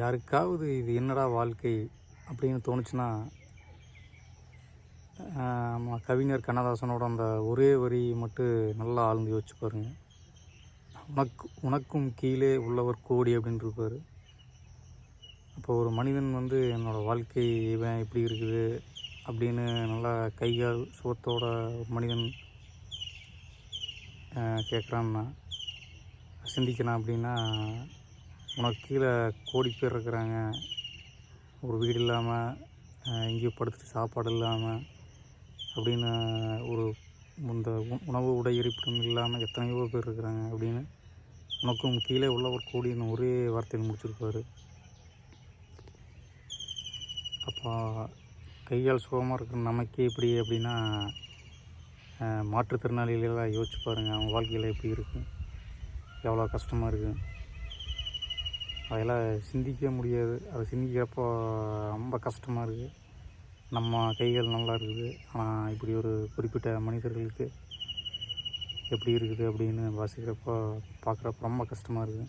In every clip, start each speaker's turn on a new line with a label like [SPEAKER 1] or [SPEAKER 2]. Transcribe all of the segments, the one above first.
[SPEAKER 1] யாருக்காவது இது என்னடா வாழ்க்கை அப்படின்னு தோணுச்சுன்னா கவிஞர் கண்ணதாசனோட அந்த ஒரே வரி மட்டும் நல்லா ஆழ்ந்து யோசிச்சு பாருங்க. உனக்கு உனக்கும் கீழே உள்ளவர் கோடி அப்படின்னு இருப்பார். அப்போ ஒரு மனிதன் வந்து என்னோடய வாழ்க்கை இவன் எப்படி இருக்குது அப்படின்னு நல்லா கைகால் சுகத்தோட ஒரு மனிதன் கேட்குறான்னா சிந்திக்கிறான் அப்படின்னா உனக்கு கீழே கோடி பேர் இருக்கிறாங்க. ஒரு வீடு இல்லாமல் எங்கேயோ படுத்துட்டு சாப்பாடு இல்லாமல் அப்படின்னு ஒரு இந்த உ- உணவு உடை இருப்பிடம் இல்லாமல் எத்தனையோ பேர் இருக்கிறாங்க அப்படின்னு உனக்கும் கீழே உள்ளவர் கோடின்னு ஒரே வார்த்தையில் முடிச்சிருப்பார். அப்போ கையால் சுகமாக இருக்கிற நமக்கே இப்படி அப்படின்னா மாற்றுத்திறனாளிகளெல்லாம் யோசிச்சு பாருங்கள் அவங்க வாழ்க்கையில் எப்படி இருக்கும் எவ்வளோ கஷ்டமாக இருக்குது அதெல்லாம் சிந்திக்க முடியாது. அதை சிந்திக்கிறப்போ ரொம்ப கஷ்டமாக இருக்குது நம்ம கைகள் நல்லா இருக்குது. ஆனால் இப்படி ஒரு குறிப்பிட்ட மனிதர்களுக்கு எப்படி இருக்குது அப்படின்னு வாசிக்கிறப்போ பார்க்குறப்ப ரொம்ப கஷ்டமாக இருக்குது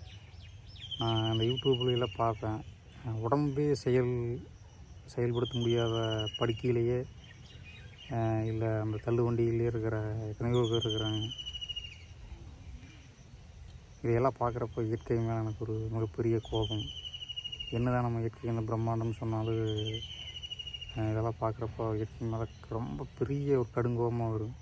[SPEAKER 1] நான் அந்த யூடியூப்லாம் பார்ப்பேன். உடம்பே செயல் செயல்படுத்த முடியாத படுக்கையிலேயே இல்லை அந்த தள்ளுவண்டியிலே இருக்கிற எத்தனையோ பேர் இருக்கிறாங்க. இதையெல்லாம் பார்க்குறப்போ இயற்கை மேலே எனக்கு ஒரு மிகப்பெரிய கோபம். என்னதான் நம்ம இயற்கை இந்த பிரம்மாண்டம் சொன்னாலும் இதெல்லாம் பார்க்குறப்போ இயற்கை மேலே ரொம்ப பெரிய ஒரு கடுங்கோபமாக வரும்.